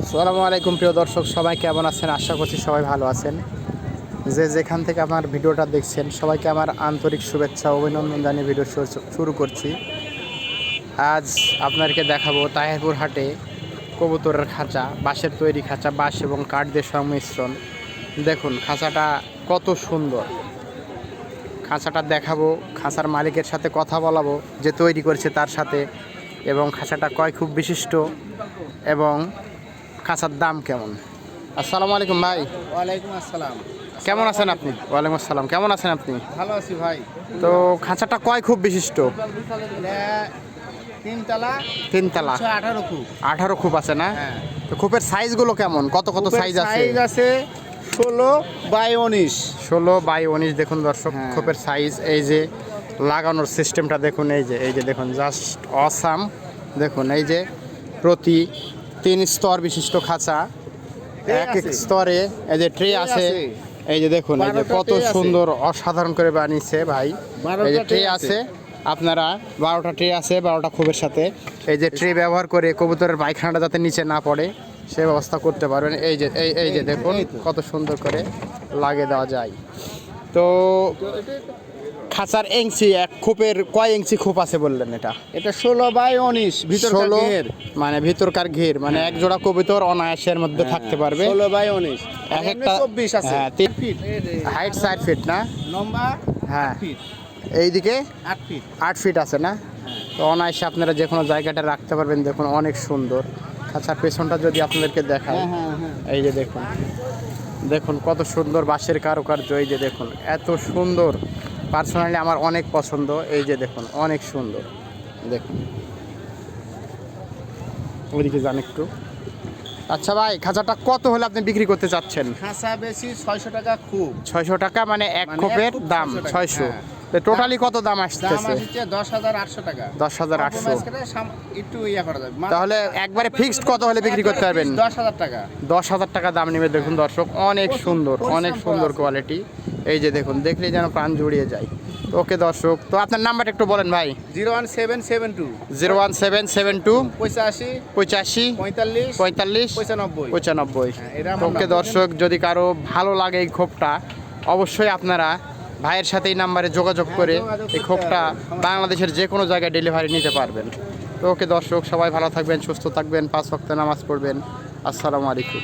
আসসালামু আলাইকুম, প্রিয় দর্শক, সবাই কেমন আছেন? আশা করছি সবাই ভালো আছেন। যে যেখান থেকে আমার ভিডিওটা দেখছেন, সবাইকে আমার আন্তরিক শুভেচ্ছা, অভিনন্দন জানিয়ে ভিডিও শুরু করছি। আজ আপনাদেরকে দেখাবো তাহেরপুর হাটে কবুতরের খাঁচা, বাঁশের তৈরি খাঁচা, বাঁশ এবং কাঠ দিয়ে সংমিশ্রণ। দেখুন, খাঁচাটা কত সুন্দর। খাঁচাটা দেখাবো, খাঁচার মালিকের সাথে কথা বলাবো, যে তৈরি করেছে তার সাথে। এবং খাঁচাটা কয় খুব বিশিষ্ট এবং খাঁচার দাম কেমন? আসসালামু আলাইকুম ভাই। ওয়ালাইকুম আসসালাম। কেমন আছেন আপনি? ওয়ালাইকুম আসসালাম। কেমন আছেন আপনি? ভালো আছি ভাই। তো খাঁচাটা কয় খুব বিশিষ্ট? তিনতলা তিনতলা। আঠারো খুব। আঠারো খুব আছে না? হ্যাঁ। তো খুপের সাইজগুলো কেমন? কত কত সাইজ আছে? সাইজ আছে ষোলো বাই উনিশ। ষোলো বাই উনিশ দেখুন দর্শক হ্যাঁ। খোপের সাইজ। এই যে লাগানোর সিস্টেমটা দেখুন এই যে এই যে দেখুন জাস্ট অসাম দেখুন এই যে প্রতি তিন স্তর বিশিষ্ট খাঁচা। এক এক স্তরে এই যে ট্রে আছে। এই যে দেখুন এই যে কত সুন্দর অসাধারণ করে বানিয়েছে ভাই। এই যে ট্রে আছে? আছে। আপনারা বারোটা ট্রে আছে বারোটা খুবের সাথে। এই যে ট্রে ব্যবহার করে কবুতরের পায়খানাটা যাতে নিচে না পড়ে সে ব্যবস্থা করতে পারবেন। এই যে এই এই যে দেখুন কত সুন্দর করে লাগিয়ে দেওয়া যায়। তো খাঁচার এংচি এক খোপের কয় ইঞ্চি খোপ আছে বললেন এটা? এটা ষোলো বাই উনিশ ভিতর ষোলো মানে ভিতরকার ঘের মানে এক জোড়া কবিতর অনায়াসের মধ্যে থাকতে পারবে। ষোলো বাই উনিশ। এক একটা চব্বিশ আছে। হ্যাঁ, তিন ফিট হাইট চার ফিট না? লম্বা হ্যাঁ। এইদিকে? আট ফিট। আট ফিট আছে না? তো অনায়াসে আপনারা যে কোনো জায়গাটা রাখতে পারবেন দেখুন অনেক সুন্দর। খাঁচার পেছনটা যদি আপনাদেরকে দেখায় হ্যাঁ হ্যাঁ হ্যাঁ। এই যে দেখুন। দেখুন কত সুন্দর বাঁশের কারুকার্য এই যে দেখুন এত সুন্দর। পার্সোনালি আমার অনেক পছন্দ। এই যে দেখুন অনেক সুন্দর। দেখুন। ওইদিকে যান একটু। আচ্ছা ভাই খাঁচাটা কত হলে আপনি বিক্রি করতে চাচ্ছেন? খাঁচা বেশি ছয়শো টাকা খুব। ছয়শো টাকা মানে এক মানে খোপের দাম ছয়শো হ্যাঁ। টোটালি কত দাম আসতেছে? আসছে দশ হাজার আটশো টাকা। দশ হাজার আটশো। একটু ইয়া করা যাবে। তাহলে একবারে ফিক্সড কত হলে বিক্রি করতে পারবেন? দশ হাজার টাকা। দশ হাজার টাকা দাম নেবে দেখুন দর্শক। অনেক সুন্দর অনেক সুন্দর কোয়ালিটি এই যে দেখুন দেখলেই যেন প্রাণ জুড়িয়ে যায়। তো ওকে দর্শক তো আপনার নাম্বারটা একটু বলেন ভাই। Zero one seven seven two. Zero one seven seven two. পঁচাশি পঁচাশি পঁয়তাল্লিশ। পঁয়তাল্লিশ। পঁচানব্বই। পঁচানব্বই। হ্যাঁ, ওকে দর্শক যদি কারও ভালো লাগে এই খোপটা অবশ্যই আপনারা ভাইয়ের সাথে এই নাম্বারে যোগাযোগ করে হ্যাঁ, এই করতে খোপটা বাংলাদেশের যে কোনো জায়গায় ডেলিভারি নিতে পারবেন। তো ওকে দর্শক সবাই ভালো থাকবেন সুস্থ থাকবেন পাঁচ ওয়াক্ত নামাজ পড়বেন। আসসালামু আলাইকুম।